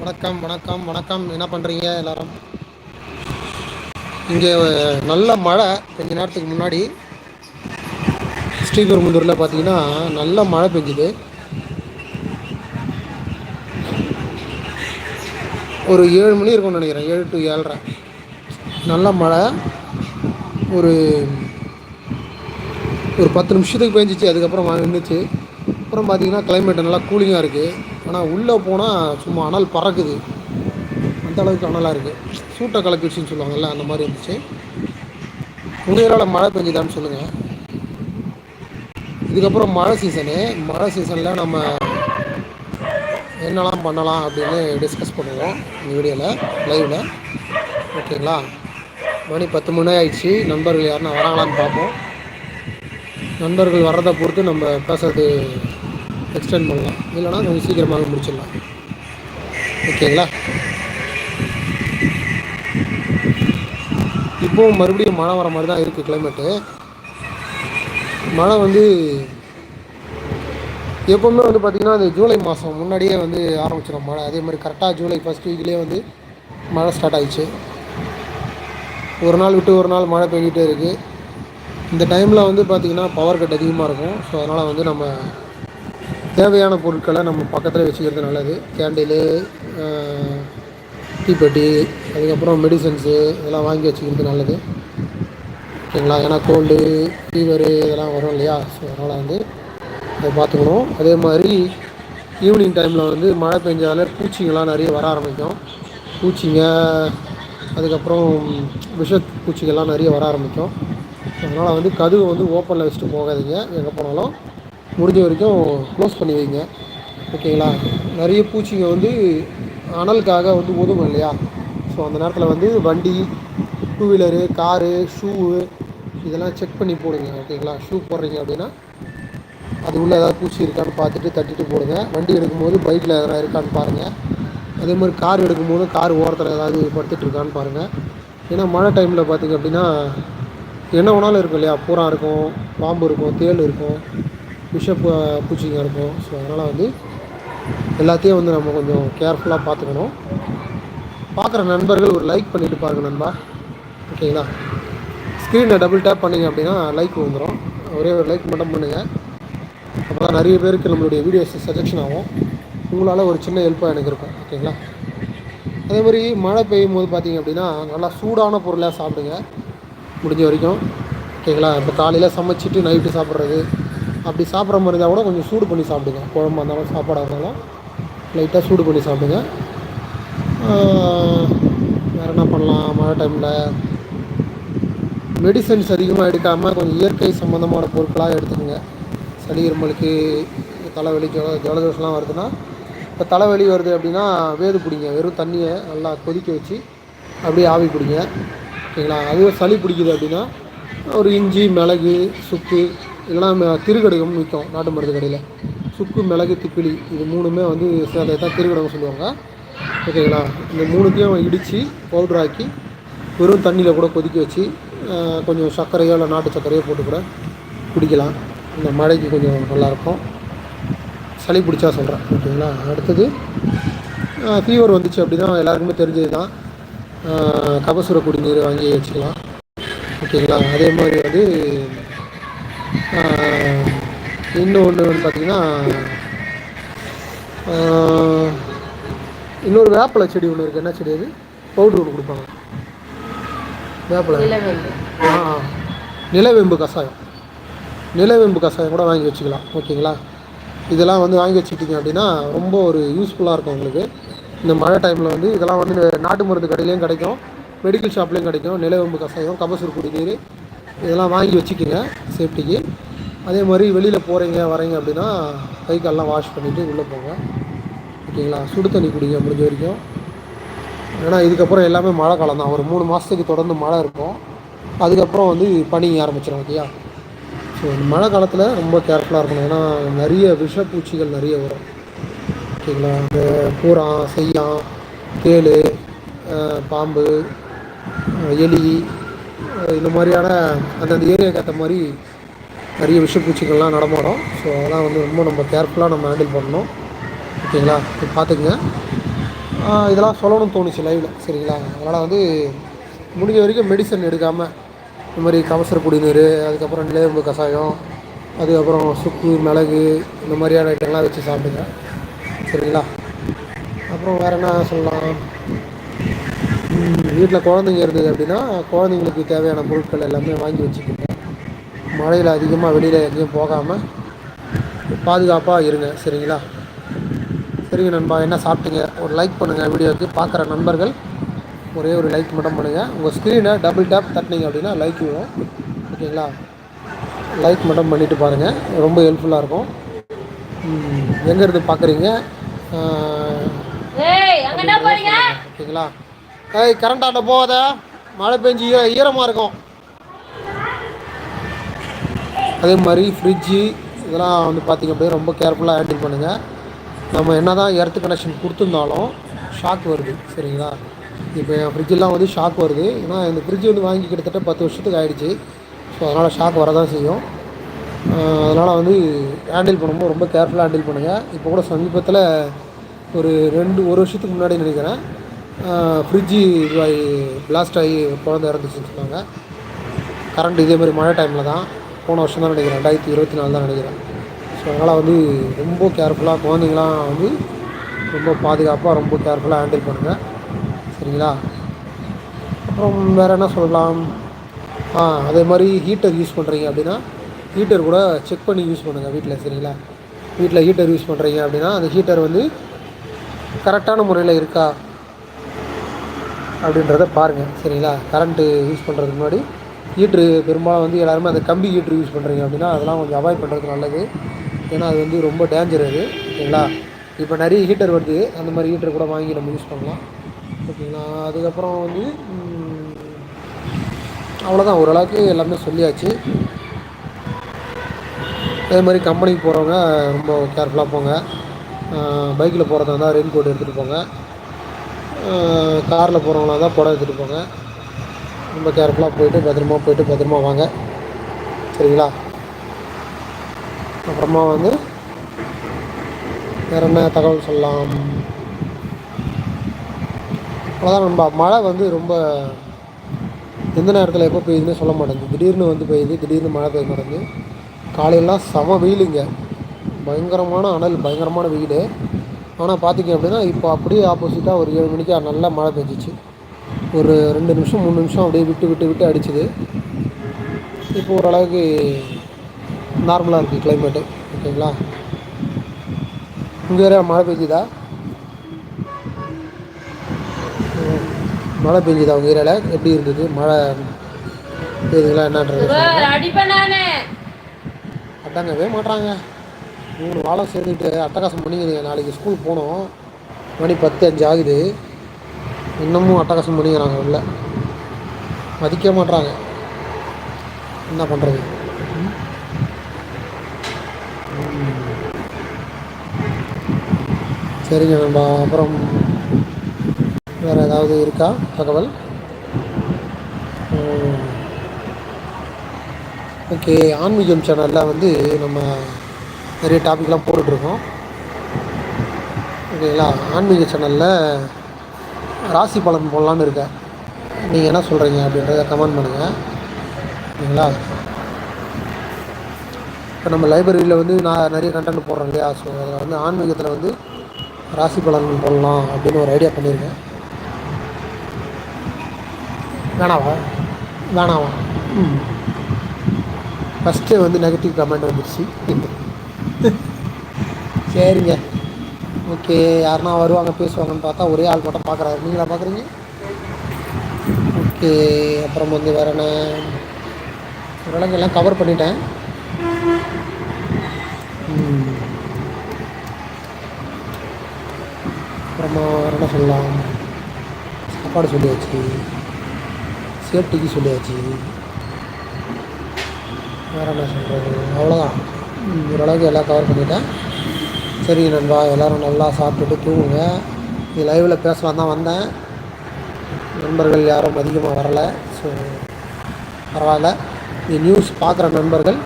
வணக்கம் வணக்கம் வணக்கம். என்ன பண்ணுறீங்க எல்லாரும்? இங்கே நல்ல மழை கொஞ்ச நேரத்துக்கு முன்னாடி. ஸ்ரீபெரும்புதூரில் பார்த்தீங்கன்னா நல்ல மழை பெஞ்சுது. ஒரு ஏழு மணி இருக்கும்னு நினைக்கிறேன். ஏழு டு ஏழரை. நல்ல மழை. ஒரு ஒரு பத்து நிமிஷத்துக்கு பெஞ்சிச்சு. அதுக்கப்புறம் நின்றுச்சு அப்புறம் பார்த்தீங்கன்னா கிளைமேட் நல்லா கூலிங்காக இருக்குது ஆனால் உள்ளே போனால் சும்மா அனல் பறக்குது. அந்த அளவுக்கு அனலாக இருக்குது சூட்ட கலக்கிடுச்சின்னு சொல்லுவாங்கல்ல அந்த மாதிரி இருந்துச்சு. உங்க மழை பெஞ்சுதான்னு சொல்லுங்கள் இதுக்கப்புறம் மழை சீசனு. மழை சீசனில் நம்ம என்னெல்லாம் பண்ணலாம் அப்படின்னு டிஸ்கஸ் பண்ணுவோம் இந்த வீடியோவில் லைவில் ஓகேங்களா? மணி பத்து மணி ஆயிடுச்சு. நண்பர்கள் யாருன்னா வராங்களான்னு பார்ப்போம். நண்பர்கள் வர்றதை பொறுத்து நம்ம பேசுறது எக்ஸ்டெண்ட் பண்ணலாம். இல்லைனா கொஞ்சம் சீக்கிரமாக முடிச்சிடலாம். ஓகேங்களா? இப்போவும் மறுபடியும் மழை வர மாதிரி தான் இருக்குது கிளைமேட்டு மழை வந்து எப்போவுமே வந்து பார்த்திங்கன்னா அந்த ஜூலை மாதம் முன்னாடியே வந்து ஆரம்பிச்சிடும் மழை. அதே மாதிரி கரெக்டாக ஜூலை ஃபஸ்ட் வீக்லேயே வந்து மழை ஸ்டார்ட் ஆகிடுச்சு ஒரு நாள் விட்டு ஒரு நாள் மழை பெஞ்சிட்டே இருக்குது இந்த டைமில் வந்து பார்த்திங்கன்னா பவர் கட் அதிகமாக இருக்கும். ஸோ அதனால் வந்து நம்ம தேவையான பொருட்களை நம்ம பக்கத்தில் வச்சுக்கிறது நல்லது. கேண்டிலு தீப்பெட்டி அதுக்கப்புறம் மெடிசன்ஸு இதெல்லாம் வாங்கி வச்சுக்கிறது நல்லது. ஓகேங்களா? ஏன்னா கோல்டு ஃபீவரு இதெல்லாம் வரும் இல்லையா? ஸோ அதனால் வந்து அதை பார்த்துக்கணும். அதே மாதிரி ஈவினிங் டைமில் வந்து மழை பெஞ்சாலே பூச்சிங்கள்லாம் நிறைய வர ஆரம்பிக்கும். பூச்சிங்க அதுக்கப்புறம் விஷ பூச்சிகள்லாம் நிறைய வர ஆரம்பிக்கும். அதனால் வந்து கதுவை வந்து ஓப்பனில் வச்சுட்டு போகாதீங்க. எங்கே போனாலும் முடிஞ்ச வரைக்கும் க்ளோஸ் பண்ணி வைங்க. ஓகேங்களா நிறைய பூச்சிங்க வந்து அனலுக்காக வந்து உதவும் இல்லையா? ஸோ அந்த நேரத்தில் வந்து வண்டி டூ வீலரு காரு ஷூவு இதெல்லாம் செக் பண்ணி போடுங்க. ஓகேங்களா ஷூ போடுறீங்க அப்படின்னா அது உள்ள ஏதாவது பூச்சி இருக்கான்னு பார்த்துட்டு தட்டிட்டு போடுங்க. வண்டி எடுக்கும்போது பைக்கில் எதனா இருக்கான்னு பாருங்கள் அதே மாதிரி கார் எடுக்கும்போது கார் ஓரத்தில் ஏதாவது படுத்துட்டு இருக்கான்னு பாருங்கள் ஏன்னா மழை டைமில் பார்த்தீங்க அப்படின்னா என்ன வேணாலும் இருக்கும் இல்லையா? பூரா இருக்கும் பாம்பு இருக்கும் தேள் இருக்கும். விஷ uh, பூச்சிங்க இருக்கும். ஸோ அதனால் வந்து எல்லாத்தையும் வந்து நம்ம கொஞ்சம் கேர்ஃபுல்லாக பார்த்துக்கணும். பார்க்குற நண்பர்கள் ஒரு லைக் பண்ணிட்டு பாருங்கள் நண்பா. ஓகேங்களா ஸ்க்ரீனை டபுள் டேப் பண்ணீங்க அப்படின்னா லைக் வந்துடும் ஒரே ஒரு லைக் மட்டும் பண்ணுங்கள் அப்போ தான் நிறைய பேருக்கு நம்மளுடைய வீடியோஸ் சஜெக்ஷன் ஆகும். உங்களால் ஒரு சின்ன ஹெல்ப்பாக எனக்கு இருக்கும். ஓகேங்களா அதே மாதிரி மழை பெய்யும்போது பார்த்தீங்க அப்படின்னா நல்லா சூடான பொருளாக சாப்பிடுங்க. முடிஞ்ச வரைக்கும். ஓகேங்களா இப்போ காலையில் சமைச்சிட்டு நைட்டு சாப்பிட்றது. அப்படி சாப்பிட்ற மாதிரி இருந்தால் கூட கொஞ்சம் சூடு பண்ணி சாப்பிடுங்க. குழம்பா இருந்தாலும் சாப்பாடாக இருந்தாலும் லைட்டாக சூடு பண்ணி சாப்பிடுங்க. வேறு வேற என்ன பண்ணலாம்? மழை டைமில் மெடிசன்ஸ் அதிகமாக எடுக்காமல் கொஞ்சம் இயற்கை சம்மந்தமான பொருட்களாக எடுத்துக்கோங்க. சளி இருமலுக்கு தலைவலி ஜொ ஜலதோஷம்லாம் வருதுன்னா இப்போ தலைவலி வருது அப்படின்னா வேது பிடிங்க. வெறும் தண்ணியை நல்லா கொதிக்க வச்சு அப்படியே ஆவி பிடிங்க. ஓகேங்களா? அதுவே சளி பிடிக்குது அப்படின்னா ஒரு இஞ்சி மிளகு சுக்கு இதெல்லாம் திருக்கடுகம்னு விற்கும் நாட்டு மருந்து கடையில். சுக்கு மிளகு திப்பிலி இது மூணுமே வந்து சேர்ந்தது திருக்கடுகம் சொல்லுவாங்க. ஓகேங்களா? இந்த மூணுத்தையும் இடித்து பவுட்ராக்கி வெறும் தண்ணியில் கூட கொதிக்க வச்சு கொஞ்சம் சர்க்கரையோ இல்லை நாட்டு சர்க்கரையோ போட்டு கூட குடிக்கலாம். இந்த மழைக்கு கொஞ்சம் நல்லாயிருக்கும். சளி பிடிச்சா சொல்கிறேன் ஓகேங்களா? அடுத்தது ஃபீவர் வந்துச்சு அப்படின்னா எல்லாருக்குமே தெரிஞ்சது தான். கபசுர குடிநீர் வாங்கி வச்சுக்கலாம். ஓகேங்களா? அதே மாதிரி வந்து இன்னொன்று வந்து பார்த்தீங்கன்னா இன்னொரு வேப்பில செடி ஒன்று இருக்குது என்ன செடி அது? பவுட்ரு ஒன்று கொடுப்பாங்க. வேப்பில. நிலவேம்பு. ஆ ஆ. நிலவேம்பு கஷாயம். நிலவேம்பு கஷாயம் கூட வாங்கி வச்சுக்கலாம். ஓகேங்களா? இதெல்லாம் வந்து வாங்கி வச்சுக்கிட்டிங்க அப்படின்னா ரொம்ப ஒரு யூஸ்ஃபுல்லா இருக்கும் உங்களுக்கு. இந்த மழை டைமில வந்து இதெல்லாம் வந்து நாட்டு மருந்து கடையிலயும் கிடைக்கும். மெடிக்கல் ஷாப்லயும் கிடைக்கும். நிலவேம்பு கஷாயம் கபசுர குடிநீர் இதெல்லாம் வாங்கி வச்சுக்கங்க. சேஃப்டிக்கு அதே மாதிரி வெளியில் போகிறீங்க வரீங்க அப்படின்னா கை கால்லாம் வாஷ் பண்ணிவிட்டு உள்ளே போங்க. ஓகேங்களா? சுடு தண்ணி குடிங்க முடிஞ்ச வரைக்கும். ஏன்னா இதுக்கப்புறம் எல்லாமே மழை காலம் தான் ஒரு மூணு மாதத்துக்கு தொடர்ந்து மழை இருக்கும். அதுக்கப்புறம் வந்து பனி ஆரம்பிச்சிடும் ஓகேயா? ஸோ இந்த மழை காலத்தில் ரொம்ப கேர்ஃபுல்லாக இருக்கணும். ஏன்னா நிறைய விஷப்பூச்சிகள் நிறைய வரும். ஓகேங்களா? இந்த பூரான் செய்யான் தேளு பாம்பு எலி இந்த மாதிரியான அந்தந்த ஏரியாவுக்கு ஏற்ற மாதிரி நிறைய விஷப்பூச்சிகள்லாம் நடமாடும். ஸோ அதெல்லாம் வந்து ரொம்ப நம்ம கேர்ஃபுல்லாக நம்ம ஹேண்டில் பண்ணணும். ஓகேங்களா? இப்போ பார்த்துக்குங்க இதெல்லாம் சொல்லணும்னு தோணுச்சு லைவில் சரிங்களா? அதனால் வந்து முடிஞ்ச வரைக்கும் மெடிசன் எடுக்காமல் இந்த மாதிரி கவசர குடிநீர் அதுக்கப்புறம் நிலையம்பு கஷாயம் அதுக்கப்புறம் சுக்கு மிளகு இந்த மாதிரியான ஐட்டம்லாம் வச்சு சாப்பிடுங்க. சரிங்களா? அப்புறம் வேறு என்ன சொல்லலாம்? வீட்டில் குழந்தைங்க இருந்தது அப்படின்னா குழந்தைங்களுக்கு தேவையான பொருட்கள் எல்லாமே வாங்கி வச்சுக்கணும். மழையில் அதிகமாக வெளியில் எங்கேயும் போகாமல் பாதுகாப்பாக இருங்க சரிங்களா? சரிங்க நண்பா என்ன சாப்பிட்டீங்க? ஒரு லைக் பண்ணுங்கள் வீடியோவுக்கு பார்க்குற நண்பர்கள் ஒரே ஒரு லைக் மட்டும் பண்ணுங்கள் உங்கள் ஸ்க்ரீனை டபுள் டேப் தட்டினீங்க அப்படின்னா லைக் விடும் ஓகேங்களா? லைக் மட்டும் பண்ணிவிட்டு பாருங்கள் ரொம்ப ஹெல்ப்ஃபுல்லாக இருக்கும். எங்கேருந்து பார்க்குறீங்க? ஓகேங்களா? ஏய் கரண்ட் ஆட்ட போகாத. மழை பெஞ்சு ஈரமாக இருக்கும். அதே மாதிரி ஃப்ரிட்ஜு இதெல்லாம் வந்து பார்த்திங்க அப்படின்னா ரொம்ப கேர்ஃபுல்லாக ஹேண்டில் பண்ணுங்கள் நம்ம என்ன தான் எர்த்து கனெக்ஷன் கொடுத்துருந்தாலும் ஷாக் வருது சரிங்களா? இப்போ என் ஃப்ரிட்ஜெலாம் வந்து ஷாக் வருது. ஏன்னா இந்த ஃப்ரிட்ஜ் வந்து வாங்கி கிட்டத்தட்ட பத்து வருஷத்துக்கு ஆகிடுச்சு ஸோ அதனால் ஷாக் வரதான் செய்யும். அதனால் வந்து ஹேண்டில் பண்ணும்போது ரொம்ப கேர்ஃபுல்லாக ஹேண்டில் பண்ணுங்கள் இப்போ கூட சமீபத்தில் ஒரு ரெண்டு ஒரு வருஷத்துக்கு முன்னாடி நினைக்கிறேன். ஃப்ரிட்ஜு இதுவாகி பிளாஸ்ட் ஆகி குழந்த இறந்துச்சுன்னு சொன்னாங்க. கரண்ட் இதே மாதிரி மழை டைமில் தான். போன வருஷம் தான் நினைக்கிறேன். ரெண்டாயிரத்தி இருபத்தி நாலு தான் நினைக்கிறேன். ஸோ அதனால் வந்து ரொம்ப கேர்ஃபுல்லாக குழந்தைங்களாம் வந்து ரொம்ப பாதுகாப்பாக ரொம்ப கேர்ஃபுல்லாக ஹேண்டில் பண்ணுங்கள் சரிங்களா? அப்புறம் வேறு என்ன சொல்லலாம்? ஆ அதே மாதிரி ஹீட்டர் யூஸ் பண்ணுறீங்க அப்படின்னா ஹீட்டர் கூட செக் பண்ணி யூஸ் பண்ணுங்கள் வீட்டில் சரிங்களா? வீட்டில் ஹீட்டர் யூஸ் பண்ணுறீங்க அப்படின்னா அந்த ஹீட்டர் வந்து கரெக்டான முறையில் இருக்கா அப்படின்றத பாருங்கள் சரிங்களா? கரண்ட்டு யூஸ் பண்ணுறதுக்கு முன்னாடி. ஹீட்ரு பெரும்பாலும் வந்து எல்லாருமே அந்த கம்பி ஹீட்ரு யூஸ் பண்ணுறீங்க அப்படின்னா அதெல்லாம் கொஞ்சம் அவாய்ட் பண்ணுறது நல்லது. ஏன்னா அது வந்து ரொம்ப டேஞ்சர் அது. ஓகேங்களா இப்போ நிறைய ஹீட்டர் வருது. அந்த மாதிரி ஹீட்டர் கூட வாங்கி நம்ம யூஸ் பண்ணலாம். ஓகேங்களா? அதுக்கப்புறம் வந்து அவ்வளோதான் ஓரளவுக்கு எல்லாமே சொல்லியாச்சு. அதே மாதிரி கம்பெனிக்கு போகிறவங்க ரொம்ப கேர்ஃபுல்லாக போங்க. பைக்கில் போகிறதா இருந்தால் ரெயின் கோட் எடுத்துகிட்டு போங்க. காரில் போகிறவங்களா தான் புடவை எடுத்துகிட்டு போங்க. ரொம்ப கேர்ஃபுல்லாக போயிட்டு பத்திரமா போயிட்டு பத்திரமா வாங்க. சரிங்களா? அப்புறமா வந்து வேறு என்ன தகவல் சொல்லலாம்? அவ்வளோதான் நண்பா. மழை வந்து ரொம்ப எந்த நேரத்தில் எப்போ பெய்யுதுன்னு சொல்ல மாட்டேங்குது. திடீர்னு வந்து பெய்யுது திடீர்னு மழை பெய்ய மாட்டேங்குது காலையெல்லாம் சம வெயிலுங்க. பயங்கரமான அனல் பயங்கரமான வெயில் ஆனால் பார்த்திங்க அப்படின்னா இப்போ அப்படியே ஆப்போசிட்டாக ஒரு ஏழு மணிக்கு நல்லா மழை பெஞ்சிச்சு. ஒரு ரெண்டு நிமிஷம் மூணு நிமிஷம் அப்படியே விட்டு விட்டு விட்டு அடிச்சுது. இப்போ ஓரளவுக்கு நார்மலாக இருக்குது கிளைமேட்டு ஓகேங்களா உங்கள் ஏரியா மழை பெஞ்சுதா? மழை பெஞ்சுதா உங்கள் ஏரியாவில் எப்படி இருந்தது? மழை பெய்யுதுங்களா? என்னன்றது அடங்கவே மாட்டாங்க மூணு வாரம் சேர்ந்துட்டு அட்டகாசம் பண்ணிக்கிறீங்க நாளைக்கு ஸ்கூல் போகணும் மணி பத்து அஞ்சு ஆகுது. இன்னமும் அட்டகாசம் பண்ணிக்கிறாங்க உள்ள. மதிக்க மாட்டுறாங்க என்ன பண்ணுறது சரிங்க நம்ம அப்புறம் வேறு ஏதாவது இருக்கா? தகவல்? ஓகே ஆன்மீகம் சேனலில் வந்து நம்ம நிறைய டாபிக்லாம் போட்டுட்ருக்கோம் ஓகேங்களா? ஆன்மீக சேனலில் ராசி பலன் போடலான்னு இருக்கேன். நீங்கள் என்ன சொல்கிறீங்க அப்படின்றத கமெண்ட் பண்ணுங்கள் சரிங்களா? இப்போ நம்ம லைப்ரரியில் வந்து நான் நிறைய கண்டென்ட் போடுறேன் இல்லையா ஸோ அதில் வந்து ஆன்மீகத்தில் வந்து ராசி பலன் போடலாம் அப்படின்னு ஒரு ஐடியா பண்ணியிருக்கேன். வேணாவா? வேணாவா? ம். ஃபஸ்ட்டு வந்து நெகட்டிவ் கமெண்ட் வந்துடுச்சு சரிங்க. ஓகே யாருனா வருவாங்க பேசுவாங்கன்னு பார்த்தா ஒரே ஆள் மட்டும் பார்க்குறாரு. நீங்களா பார்க்குறீங்க? ஓகே அப்புறம் வந்து வேறு என்ன? ஓரளவுக்கு எல்லாம் கவர் பண்ணிட்டேன். அப்புறமா வேறு என்ன சொல்லலாம்? சாப்பாடு சொல்லியாச்சு. சேஃப்டிக்கு சொல்லியாச்சு. வேறு என்ன சொல்கிறது அவ்வளோதான் ஓரளவுக்கு எல்லாம் கவர் பண்ணிட்டேன். சரி நண்பா எல்லோரும் நல்லா சாப்பிட்டுட்டு தூங்குங்க. இது லைவில் பேசலாம் தான் வந்தேன். நண்பர்கள் யாரும் அதிகமாக வரலை. ஸோ பரவாயில்ல. நீ நியூஸ் பார்க்குற நண்பர்கள்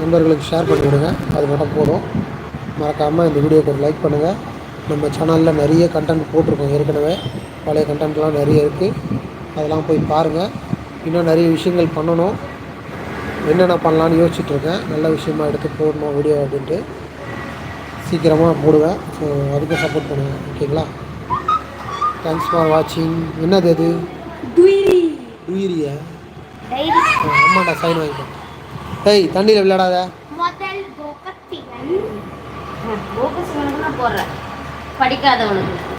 நண்பர்களுக்கு ஷேர் பண்ணி விடுங்க. அது மட்டும் போதும். மறக்காமல் இந்த வீடியோக்கு ஒரு லைக் பண்ணுங்கள் நம்ம சேனலில் நிறைய கண்டென்ட் போட்டிருக்கோம் ஏற்கனவே. பழைய கண்டென்ட்லாம் நிறைய இருக்குது அதெல்லாம் போய் பாருங்கள் இன்னும் நிறைய விஷயங்கள் பண்ணணும். என்னென்ன பண்ணலான்னு யோசிச்சுட்ருக்கேன் நல்ல விஷயமா எடுத்து போடணும் வீடியோ அப்படின்ட்டு. சீக்கிரமாக போடுவேன். ஸோ அதுக்கும் சப்போர்ட் பண்ணுவேன். ஓகேங்களா தேங்க்ஸ் ஃபார் வாட்சிங் என்னது அது? துயிரி உயிரியா அம்மாண்டா சைன் வாங்கிட்டேன். டேய் தண்ணியில் விளையாடாத. படிக்காதவனுக்கு.